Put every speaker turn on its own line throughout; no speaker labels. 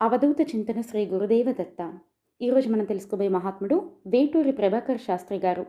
అవధూత చింతన శ్రీ గురుదేవ దత్త ఈరోజు మనం తెలుసుకోబోయే మహాత్ముడు వేటూరి ప్రభాకర్ శాస్త్రి గారు.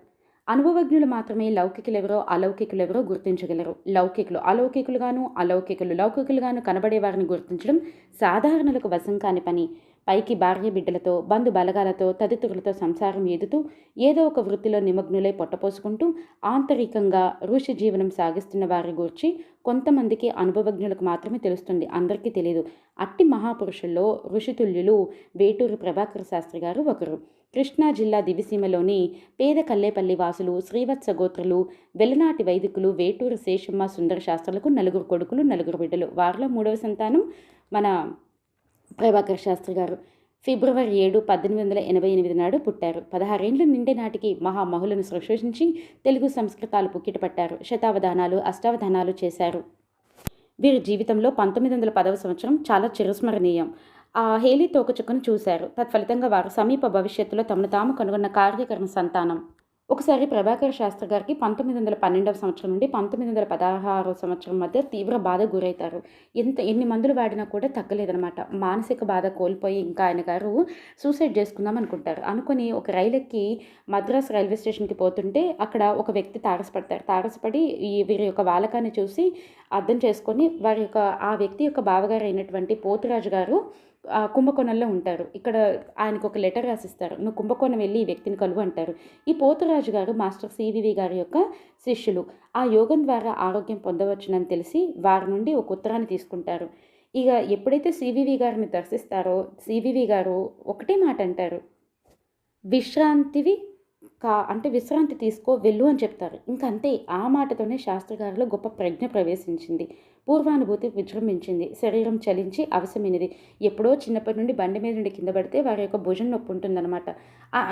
అనుభవజ్ఞులు మాత్రమే లౌకికులెవరో అలౌకికులెవరో గుర్తించగలరు. లౌకికులు అలౌకికులుగాను అలౌకికులు లౌకికులుగాను కనబడే వారిని గుర్తించడం సాధారణలకు వశం కాని పని. పైకి భార్య బిడ్డలతో బంధు బలగాలతో తదితరులతో సంసారం ఎదుతూ ఏదో ఒక వృత్తిలో నిమగ్నులై పొట్టపోసుకుంటూ ఆంతరికంగా ఋషి జీవనం సాగిస్తున్న వారి గురించి కొంతమందికి అనుభవజ్ఞులకు మాత్రమే తెలుస్తుంది. అందరికీ తెలియదు అట్టి మహాపురుషుల్లో ఋషితుల్యులు వేటూరు ప్రభాకర్ శాస్త్రి గారు ఒకరు. కృష్ణా జిల్లా దివిసీమలోని పేద కల్లేపల్లి వాసులు శ్రీవత్స గోత్రులు వెలనాటి వైదికులు వేటూరు శేషమ్మ సుందర శాస్త్రులకు నలుగురు కొడుకులు నలుగురు బిడ్డలు. వారిలో మూడవ సంతానం మన ప్రభాకర్ శాస్త్రి గారు ఫిబ్రవరి ఏడు పద్దెనిమిది వందల ఎనభై ఎనిమిది నాడు పుట్టారు. పదహారేండ్ల నిండే నాటికి మహామహులను సృష్టించి తెలుగు సంస్కృతాలు పుక్కిటపట్టారు. శతావధానాలు అష్టావధానాలు చేశారు. వీరి జీవితంలో పంతొమ్మిది వందల పదవ సంవత్సరం చాలా చిరస్మరణీయం. ఆ హేలీ తోకచుక్కను చూశారు. తత్ఫలితంగా వారు సమీప భవిష్యత్తులో తమను తాము కనుగొన్న కార్యకరణ సంతానం. ఒకసారి ప్రభాకర్ శాస్త్రి గారికి పంతొమ్మిది వందల పన్నెండవ సంవత్సరం నుండి పంతొమ్మిది వందల పదహారవ సంవత్సరం మధ్య తీవ్ర బాధ గురవుతారు. ఎంత ఎన్ని మందులు వాడినా కూడా తగ్గలేదనమాట మానసిక బాధ కోల్పోయి ఇంకా ఆయన గారు సూసైడ్ చేసుకుందాం అనుకుంటారు. అనుకుని ఒక రైలెక్కి మద్రాస్ రైల్వే స్టేషన్కి పోతుంటే అక్కడ ఒక వ్యక్తి తారసపడతారు. తారసపడి ఈ వీరి యొక్క వాలకాన్ని చూసి అర్థం చేసుకొని వారి యొక్క ఆ వ్యక్తి యొక్క బావగారు అయినటువంటి పోతురాజు గారు కుంభకోణంలో ఉంటారు. ఇక్కడ ఆయనకు ఒక లెటర్ రాసిస్తారు. నువ్వు కుంభకోణం వెళ్ళి ఈ వ్యక్తిని కలువు అంటారు. ఈ పోతురాజు గారు మాస్టర్ సివివి గారి యొక్క శిష్యులు. ఆ యోగం ద్వారా ఆరోగ్యం పొందవచ్చునని తెలిసి వారి నుండి ఒక ఉత్తరాన్ని తీసుకుంటారు. ఇక ఎప్పుడైతే సివివి గారిని దర్శిస్తారో సివివి గారు ఒకటే మాట అంటారు. విశ్రాంతివి కా అంటే విశ్రాంతి తీసుకో వెళ్ళు అని చెప్తారు. ఇంకంతే. ఆ మాటతోనే శాస్త్రగారిలో గొప్ప ప్రజ్ఞ ప్రవేశించింది. పూర్వానుభూతి విజృంభించింది. శరీరం చలించి అవసరమైనది ఎప్పుడో చిన్నప్పటి నుండి బండి మీద నుండి కింద పడితే వారి యొక్క భుజం నొప్పి ఉంటుందన్నమాట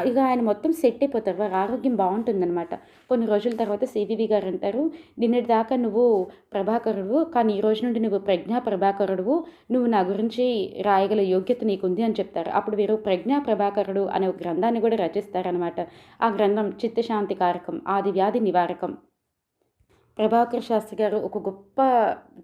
ఇక ఆయన మొత్తం సెట్ అయిపోతారు. వారి ఆరోగ్యం బాగుంటుందన్నమాట. కొన్ని రోజుల తర్వాత సివివి గారు అంటారు నిన్నటి దాకా నువ్వు ప్రభాకరుడు కానీ ఈ రోజు నుండి నువ్వు ప్రజ్ఞా ప్రభాకరుడు నువ్వు నా గురించి రాయగల యోగ్యత నీకుంది అని చెప్తారు. అప్పుడు వీరు ప్రజ్ఞా ప్రభాకరుడు అనే ఒక గ్రంథాన్ని కూడా రచిస్తారనమాట ఆ గ్రంథం చిత్తశాంతి కారకం ఆది వ్యాధి నివారకం. ప్రభాకర్ శాస్త్రి గారు ఒక గొప్ప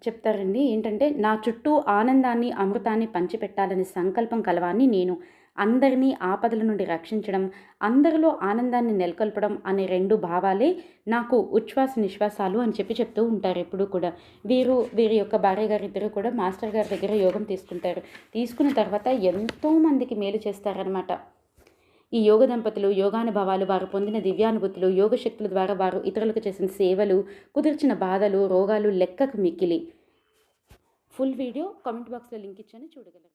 చెప్తారండి. ఏంటంటే నా చుట్టూ ఆనందాన్ని అమృతాన్ని పంచిపెట్టాలనే సంకల్పం కలవాన్ని నేను. అందరినీ ఆపదల నుండి రక్షించడం అందరిలో ఆనందాన్ని నెలకొల్పడం అనే రెండు భావాలే నాకు ఉచ్ఛ్వాస నిశ్వాసాలు అని చెప్పి చెప్తూ ఉంటారు ఎప్పుడు కూడా. వీరు వీరి యొక్క భార్య గారు ఇద్దరు కూడా మాస్టర్ గారి దగ్గర యోగం తీసుకుంటారు. తీసుకున్న తర్వాత ఎంతోమందికి మేలు చేస్తారనమాట ఈ యోగ దంపతులు యోగానుభవాలు వారు పొందిన దివ్యానుభూతులు యోగ శక్తుల ద్వారా వారు ఇతరులకు చేసిన సేవలు కుదిర్చిన బాధలు రోగాలు లెక్కకు మిక్కిలి. ఫుల్ వీడియో కామెంట్ బాక్స్లో లింక్ ఇచ్చాను చూడగలరు.